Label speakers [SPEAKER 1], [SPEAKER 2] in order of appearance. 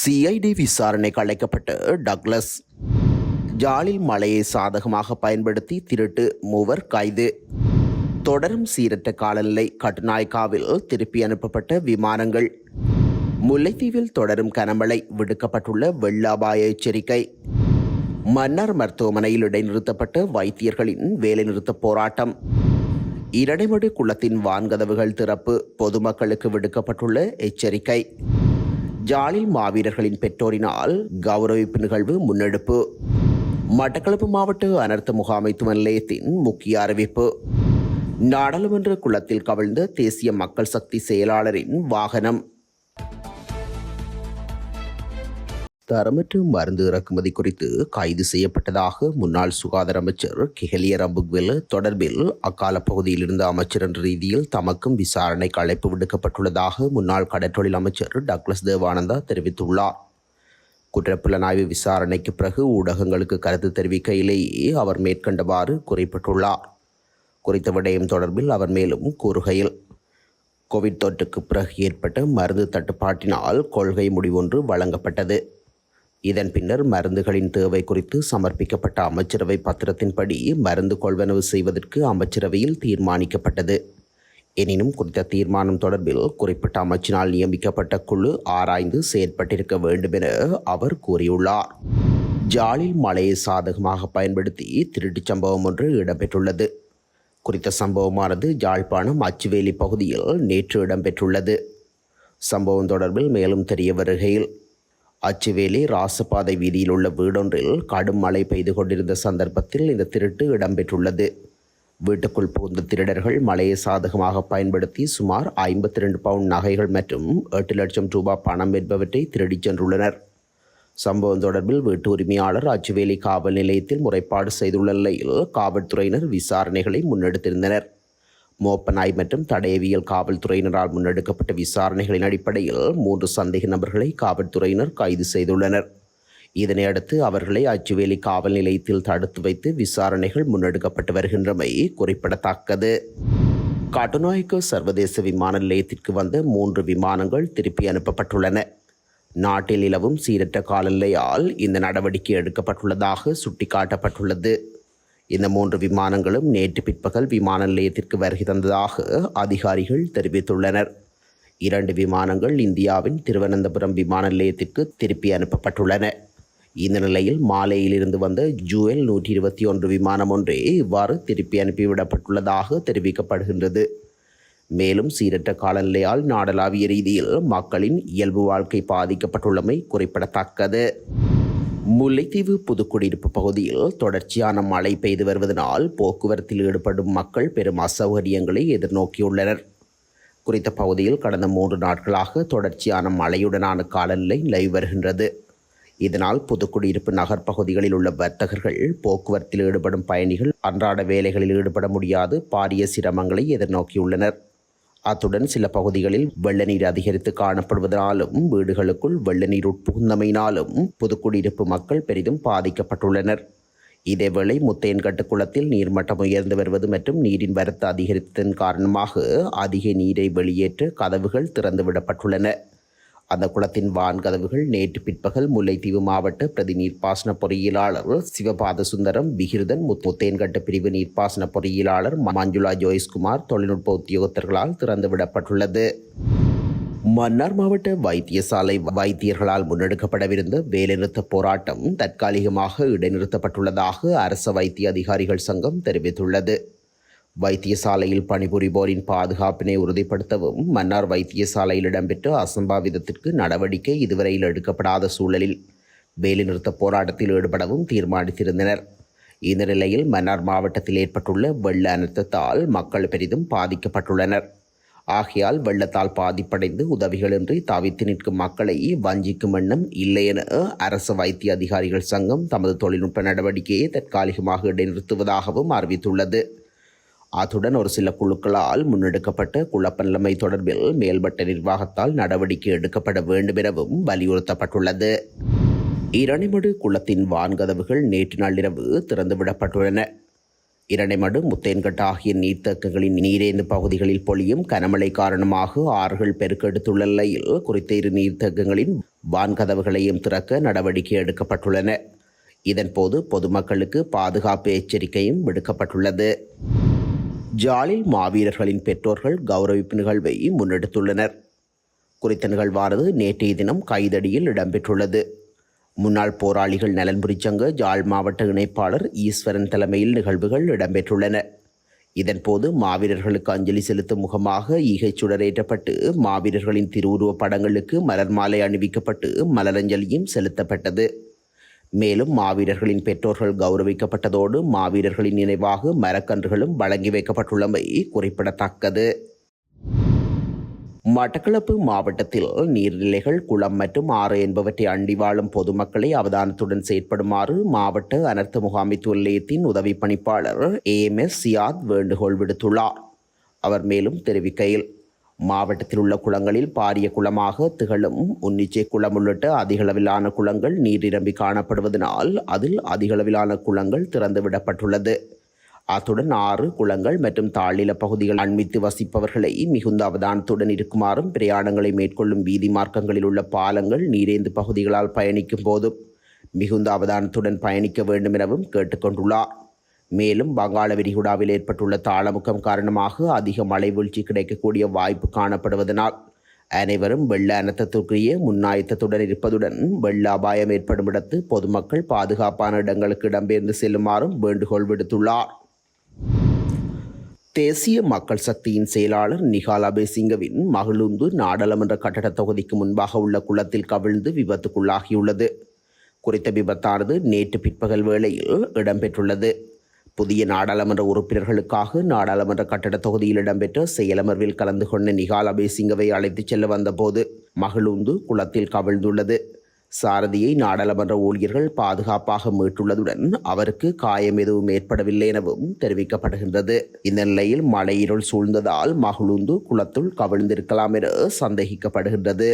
[SPEAKER 1] CID விசாரணைக்கு அழைக்கப்பட்ட Douglas ஜாலில் மலையை சாதகமாக பயன்படுத்தி திருட்டு மூவர் கைது தொடரும் சீரற்ற காலநிலை கட்டுநாய்க்காவில் திருப்பி அனுப்பப்பட்ட விமானங்கள் முல்லைத்தீவில் தொடரும் கனமழை விடுக்கப்பட்டுள்ள வெள்ள அபாய எச்சரிக்கை மன்னார் மருத்துவமனையில் இடைநிறுத்தப்பட்ட வைத்தியர்களின் வேலைநிறுத்த போராட்டம் இரடைமடு குளத்தின் வான்கதவுகள் திறப்பு பொதுமக்களுக்கு விடுக்கப்பட்டுள்ள எச்சரிக்கை ஜாலில் மாவீரர்களின் பெற்றோரினால் கௌரவிப்பு நிகழ்வு முன்னெடுப்பு மட்டக்களப்பு மாவட்ட அனர்த்த முகாமைத்துவ நிலையத்தின் முக்கிய அறிவிப்பு நாடாளுமன்ற குளத்தில் கவிழ்ந்த தேசிய மக்கள் சக்தி செயலாளரின் வாகனம்
[SPEAKER 2] மற்றும் மருந்து இறக்குமதி குறித்து கைது செய்யப்பட்டதாக முன்னாள் சுகாதார அமைச்சர் கெஹலிய ரம்புக்வெல் தொடர்பில் அக்கால பகுதியில் இருந்த அமைச்சர் என்ற ரீதியில் தமக்கும் விசாரணைக்கு அழைப்பு விடுக்கப்பட்டுள்ளதாக முன்னாள் கடற்றொழில் அமைச்சர் டக்ளஸ் தேவானந்தா தெரிவித்துள்ளார் குற்றப்புலனாய்வு விசாரணைக்கு பிறகு ஊடகங்களுக்கு கருத்து தெரிவிக்கையிலேயே அவர் மேற்கண்டவாறு குறிப்பிட்டுள்ளார் குறித்த விடயம் தொடர்பில் அவர் மேலும் கூறுகையில் கோவிட் தொற்றுக்கு பிறகு ஏற்பட்ட மருந்து தட்டுப்பாட்டினால் கொள்கை முடிவொன்று வழங்கப்பட்டது இதன் பின்னர் மருந்துகளின் தேவை குறித்து சமர்ப்பிக்கப்பட்ட அமைச்சரவை பத்திரத்தின்படி மருந்து கொள்வனவு செய்வதற்கு அமைச்சரவையில் தீர்மானிக்கப்பட்டது எனினும் குறித்த தீர்மானம் தொடர்பில் குறிப்பிட்ட அமைச்சினால் நியமிக்கப்பட்ட குழு ஆராய்ந்து செயற்பட்டிருக்க வேண்டும் என அவர் கூறியுள்ளார் ஜாலில் மழையை சாதகமாக பயன்படுத்தி திருட்டுச் சம்பவம் ஒன்று இடம்பெற்றுள்ளது குறித்த சம்பவமானது ஜாழ்ப்பாணம் அச்சுவேலி பகுதியில் நேற்று இடம்பெற்றுள்ளது சம்பவம் தொடர்பில் மேலும் தெரிய வருகையில் அச்சுவேலி ராசபாதை வீதியில் உள்ள வீடொன்றில் கடும் மழை பெய்து கொண்டிருந்த சந்தர்ப்பத்தில் இந்த திருட்டு இடம்பெற்றுள்ளது வீட்டுக்குள் புகுந்த திருடர்கள் மழையை சாதகமாக பயன்படுத்தி சுமார் ஐம்பத்தி ரெண்டு பவுண்ட் நகைகள் மற்றும் எட்டு லட்சம் ரூபாய் பணம் என்பவற்றை திருடிச் சென்றுள்ளனர் சம்பவம் தொடர்பில் வீட்டு உரிமையாளர் அச்சுவேலி காவல் நிலையத்தில் முறைப்பாடு செய்துள்ள நிலையில் காவல்துறையினர் விசாரணைகளை முன்னெடுத்திருந்தனர் மோப்பநாய் மற்றும் தடயவியல் காவல்துறையினரால் முன்னெடுக்கப்பட்ட விசாரணைகளின் அடிப்படையில் மூன்று சந்தேக நபர்களை காவல்துறையினர் கைது செய்துள்ளனர் இதனையடுத்து அவர்களை அச்சுவேலி காவல் நிலையத்தில் தடுத்து வைத்து விசாரணைகள் முன்னெடுக்கப்பட்டு வருகின்றமை குறிப்பிடத்தக்கது கடுநாய்க்கு சர்வதேச விமான நிலையத்திற்கு வந்த மூன்று விமானங்கள் திருப்பி அனுப்பப்பட்டுள்ளன நாட்டில் நிலவும் சீரற்ற காலநிலையால் இந்த நடவடிக்கை எடுக்கப்பட்டுள்ளதாக சுட்டிக்காட்டப்பட்டுள்ளது இந்த மூன்று விமானங்களும் நேற்று பிற்பகல் விமான நிலையத்திற்கு வருகை தந்ததாக அதிகாரிகள் தெரிவித்துள்ளனர் இரண்டு விமானங்கள் இந்தியாவின் திருவனந்தபுரம் விமான நிலையத்திற்கு திருப்பி அனுப்பப்பட்டுள்ளன இந்த நிலையில் மாலையிலிருந்து வந்த ஜூஎல் நூற்றி இருபத்தி ஒன்று விமானம் ஒன்றே இவ்வாறு திருப்பி அனுப்பிவிடப்பட்டுள்ளதாக தெரிவிக்கப்படுகின்றது மேலும் சீரற்ற காலநிலையால் நாடளாவிய ரீதியில் மக்களின் இயல்பு வாழ்க்கை பாதிக்கப்பட்டுள்ளமை குறிப்பிடத்தக்கது முல்லைத்தீவு புதுக்குடியிருப்பு பகுதியில் தொடர்ச்சியான மழை பெய்து வருவதனால் போக்குவரத்தில் ஈடுபடும் மக்கள் பெரும் அசௌகரியங்களை எதிர்நோக்கியுள்ளனர் குறித்த பகுதியில் கடந்த மூன்று நாட்களாக தொடர்ச்சியான மழையுடனான காலநிலை நிலவி வருகின்றது இதனால் புதுக்குடியிருப்பு நகர் பகுதிகளில் உள்ள வர்த்தகர்கள் போக்குவரத்தில் ஈடுபடும் பயணிகள் அன்றாட வேலைகளில் ஈடுபட முடியாது பாரிய சிரமங்களை எதிர்நோக்கியுள்ளனர் அத்துடன் சில பகுதிகளில் வெள்ள நீர் அதிகரித்து காணப்படுவதனாலும் வீடுகளுக்குள் வெள்ள நீர் உட்புகுந்தமையினாலும் புதுக்குடியிருப்பு மக்கள் பெரிதும் பாதிக்கப்பட்டுள்ளனர் இதேவேளை முத்தையன்கட்டு குளத்தில் நீர்மட்டம் உயர்ந்து வருவது மற்றும் நீரின் வரத்து அதிகரித்ததன் காரணமாக அதிக நீரை வெளியேற்ற கதவுகள் திறந்துவிடப்பட்டுள்ளன அந்த குளத்தின் வான்கதவுகள் நேற்று பிற்பகல் முல்லைத்தீவு மாவட்ட பிரதி நீர்ப்பாசன பொறியியலாளர் சிவபாத சுந்தரம் விகிருதன் முத்தேன்கட்ட பிரிவு நீர்ப்பாசன பொறியியலாளர் மஞ்சுளா ஜோயிஸ்குமார் தொழில்நுட்ப உத்தியோகத்தர்களால் திறந்துவிடப்பட்டுள்ளது மன்னார் மாவட்ட வைத்தியசாலை வைத்தியர்களால் முன்னெடுக்கப்படவிருந்த வேலைநிறுத்த போராட்டம் தற்காலிகமாக இடைநிறுத்தப்பட்டுள்ளதாக அரச வைத்திய அதிகாரிகள் சங்கம் தெரிவித்துள்ளது வைத்தியசாலையில் பணிபுரிபோரின் பாதுகாப்பினை உறுதிப்படுத்தவும் மன்னார் வைத்தியசாலையில் இடம்பெற்ற அசம்பாவிதத்திற்கு நடவடிக்கை இதுவரையில் எடுக்கப்படாத சூழலில் வேலைநிறுத்த போராட்டத்தில் ஈடுபடவும் தீர்மானித்திருந்தனர் இந்த நிலையில் மன்னார் மாவட்டத்தில் ஏற்பட்டுள்ள வெள்ள அனர்த்தத்தால் மக்கள் பெரிதும் பாதிக்கப்பட்டுள்ளனர் ஆகையால் வெள்ளத்தால் பாதிப்படைந்து உதவிகளின்றி தவித்து நிற்கும் மக்களை வஞ்சிக்கும் எண்ணம் இல்லை என அரசு வைத்திய அதிகாரிகள் சங்கம் தமது தொழில்நுட்ப நடவடிக்கையை தற்காலிகமாக இடைநிறுத்துவதாகவும் அறிவித்துள்ளது அத்துடன் ஒரு சில குழுக்களால் முன்னெடுக்கப்பட்ட குழப்பநிலைமை தொடர்பில் மேல்பட்ட நிர்வாகத்தால் நடவடிக்கை எடுக்கப்பட வேண்டும் எனவும் வலியுறுத்தப்பட்டுள்ளது இரணிமடு குளத்தின் வான்கதவுகள் நேற்று நள்ளிரவு திறந்துவிடப்பட்டுள்ளன இரணைமடு முத்தேன்கட் ஆகிய நீர்த்தக்கங்களின் நீரேந்து பகுதிகளில் பொழியும் கனமழை காரணமாக ஆறுகள் பெருக்கெடுத்துள்ள நிலையில் குறித்த இரு நீர்த்தக்கங்களின் வான்கதவுகளையும் திறக்க நடவடிக்கை எடுக்கப்பட்டுள்ளன இதன்போது பொதுமக்களுக்கு பாதுகாப்பு எச்சரிக்கையும் விடுக்கப்பட்டுள்ளது ஜாலில் மாவீரர்களின் பெற்றோர்கள் கௌரவிப்பு நிகழ்வை முன்னெடுத்துள்ளனர் குறித்த நிகழ்வானது நேற்றைய தினம் கைதடியில் இடம்பெற்றுள்ளது முன்னாள் போராளிகள் நலன்புரி சங்க ஜாழ் மாவட்ட இணைப்பாளர் ஈஸ்வரன் தலைமையில் நிகழ்வுகள் இடம்பெற்றுள்ளன இதன்போது மாவீரர்களுக்கு அஞ்சலி செலுத்தும் முகமாக ஈகைச்சுடரேற்றப்பட்டு மாவீரர்களின் திருவுருவ படங்களுக்கு மலர் மாலை அணிவிக்கப்பட்டு மலரஞ்சலியும் செலுத்தப்பட்டது மேலும் மாவீரர்களின் பெற்றோர்கள் கௌரவிக்கப்பட்டதோடு மாவீரர்களின் நினைவாக மரக்கன்றுகளும் வழங்கி வைக்கப்பட்டுள்ளமை குறிப்பிடத்தக்கது மட்டக்களப்பு மாவட்டத்தில் நீர்நிலைகள் குளம் மற்றும் ஆறு என்பவற்றை அண்டி வாழும் பொதுமக்களை அவதானத்துடன் செயற்படுமாறு மாவட்ட அனர்த்த முகாமைத்துவ நிலையத்தின் உதவி பணிப்பாளர் ஏ எம் எஸ் சியாத் வேண்டுகோள் விடுத்துள்ளார் அவர் மேலும் தெரிவிக்கையில் மாவட்டத்தில் உள்ள குளங்களில் பாரிய குளமாக திகழும் உன்னிச்சை குளம் உள்ளிட்ட அதிகளவிலான குளங்கள் நீரிரம்பி காணப்படுவதனால் அதில் அதிகளவிலான குளங்கள் திறந்துவிடப்பட்டுள்ளது அத்துடன் ஆறு குளங்கள் மற்றும் தாழ்நில பகுதிகள் அண்மித்து வசிப்பவர்களை மிகுந்த அவதானத்துடன் இருக்குமாறும் பிரயாணங்களை மேற்கொள்ளும் வீதி மார்க்கங்களில் உள்ள பாலங்கள் நீரேந்து பகுதிகளால் பயணிக்கும் போதும் மிகுந்த அவதானத்துடன் பயணிக்க வேண்டும் எனவும் கேட்டுக்கொண்டுள்ளார் மேலும் வங்காள விரிகுடாவில் ஏற்பட்டுள்ள தாளமுக்கம் காரணமாக அதிக மழை வீழ்ச்சி கிடைக்கக்கூடிய வாய்ப்பு காணப்படுவதனால் அனைவரும் வெள்ள அனத்தத்திற்குரிய முன்னாயத்தத்துடன் இருப்பதுடன் வெள்ள அபாயம் ஏற்படும் இடத்து பொதுமக்கள் பாதுகாப்பான இடங்களுக்கு இடம்பெயர்ந்து செல்லுமாறும் வேண்டுகோள் விடுத்துள்ளார் தேசிய மக்கள் சக்தியின் செயலாளர் நிகால் பேசிங்கவின் மகளுந்து நாடாளுமன்ற கட்டட தொகுதிக்கு முன்பாக உள்ள குளத்தில் கவிழ்ந்து விபத்துக்குள்ளாகியுள்ளது குறித்த விபத்தானது நேற்று பிற்பகல் வேளையில் இடம்பெற்றுள்ளது புதிய நாடாளுமன்ற உறுப்பினர்களுக்காக நாடாளுமன்ற கட்டட தொகுதியில் இடம்பெற்ற செயலமர்வில் கலந்து கொண்ட நிகால் அபேசிங்கவை அழைத்துச் செல்ல வந்தபோது மகளுந்து குளத்தில் கவிழ்ந்துள்ளது சாரதியை நாடாளுமன்ற ஊழியர்கள் பாதுகாப்பாக மீட்டுள்ளதுடன் அவருக்கு காயம் எதுவும் ஏற்படவில்லை எனவும் தெரிவிக்கப்படுகின்றது இந்த நிலையில் மழையிருள் சூழ்ந்ததால் மகளுந்து குளத்துள் கவிழ்ந்திருக்கலாம் என சந்தேகிக்கப்படுகின்றது